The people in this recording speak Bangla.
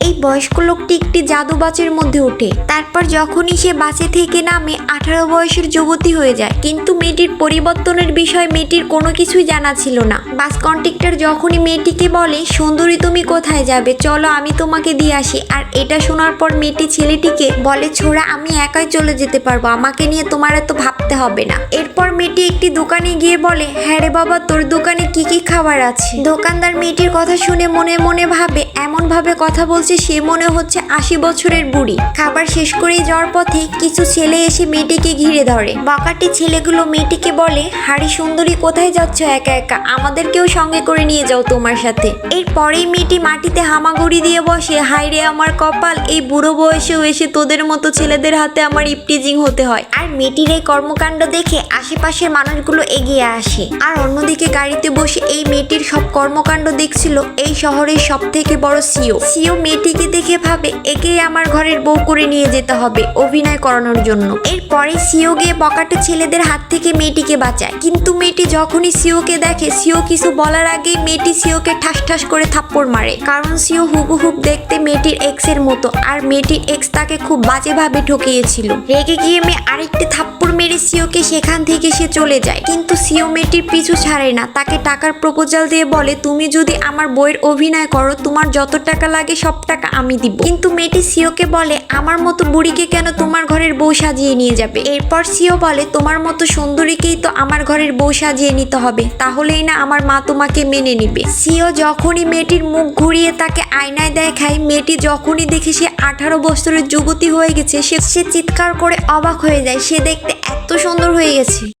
এই বয়স্ক লোকটি একটি জাদু বাসের মধ্যে ওঠে। তারপর যখনই সে বাসে থেকে নামে আঠারো বয়সের যুবতী হয়ে যায়। কিন্তু মেয়েটির পরিবর্তনের বিষয়ে মেয়েটির কোনো কিছুই জানা ছিল না। বাস কন্ট্রাক্টর যখনই মেয়েটিকে বলে, সুন্দরী, তুমি কোথায় যাবে? চলো, আমি তোমাকে দিয়ে আসি। আর এটা শোনার পর মেয়েটি ছেলেটিকে বলে, ছোড়া, আমি একাই চলে যেতে পারব। আমাকে নিয়ে তোমার এত ভাবতে হবে না। এরপর মেয়েটি একটি দোকানে গিয়ে বলে হ্যাঁ রে বাবা, তোর দোকানে কি কি খাবার আছে? দোকানদার মেয়েটির কথা শুনে মনে মনে ভাবে, এমন ভাবে কথা বলছে সে মনে হচ্ছে আশি বছরের বুড়ি। খাবার শেষ করে যাওয়ার পথে কিছু ছেলে এসে মেয়েটিকে ঘিরে ধরে। বকাটি ছেলেগুলো মেয়েটিকে বলে, হাড়ি সুন্দরী, কোথায় যাচ্ছ একা একা? আমাদেরকেও সঙ্গে করে নিয়ে যাও তোমার সাথে। এরপরেই মেয়েটি মাটিতে হামাগুড়ি দিয়ে বসে হাই রে আমার কপাল, এই বুড়ো বয়সেও এসে তোদের মতো ছেলেদের হাতে আমার ইপটিজিং হতে হয়। আর মেয়েটির এই কর্মকাণ্ড দেখে আশেপাশের মানুষগুলো এগিয়ে আসে। আর অন্যদিকে গাড়িতে বসে এই মেয়েটির সব কর্মকাণ্ড দেখছিল এই শহরের সব থেকে বড় সিও। সিও মেয়েটিকে দেখে ভাবে একে আমার ঘরের বউ করে নিয়ে যেতে হবে অভিনয় করানোর জন্য। এরপরে সিও গিয়ে বকাটে ছেলেদের হাত থেকে মেয়েটিকে বাঁচায়। কিন্তু মেয়েটি যখনই সিওকে দেখে, সিও কিছু বলার আগেই মেয়েটি সিওকে ঠাস ঠাস করে থাপ্পড় মারে। কারণ সিও হুবহুব দেখতে মেয়েটির এক্সের মতো, আর মেয়েটির এক্স তাকে খুব বাজেভাবে ঠকিয়েছিল। রেগে গিয়ে মেয়ে আরেকটি থাপ্পড় মেরে সিওকে সেখান থেকে সে চলে যায়। কিন্তু সিও মেয়েটির পিছু ছাড়ে না। তাকে টাকার প্রপোজাল দিয়ে বলে, তুমি যদি আমার বইয়ের অভিনয় করো, তোমার যত টাকা লাগে, সব টাকা আমি দিব। কিন্তু মেয়েটি সিওকে বলে, আমার মতো বুড়িকে কেন তোমার ঘরের বউ সাজিয়ে নিয়ে যাবে? এরপর সিও বলে, তোমার মতো সুন্দরীকেই তো আমার ঘরের বউ সাজিয়ে নিতে হবে। তাহলেই না আমার মা তোমাকে মেনে নিবে। সিও যখনই মেয়েটির মুখ ঘুরিয়ে তাকে আয়নায় দেখায়, মেয়েটি যখনই দেখে সে আঠারো বছরের যুবতী হয়ে গেছে, সে সে চিৎকার করে অবাক হয়ে যায়। সে দেখতে এত সুন্দর হয়ে গেছে।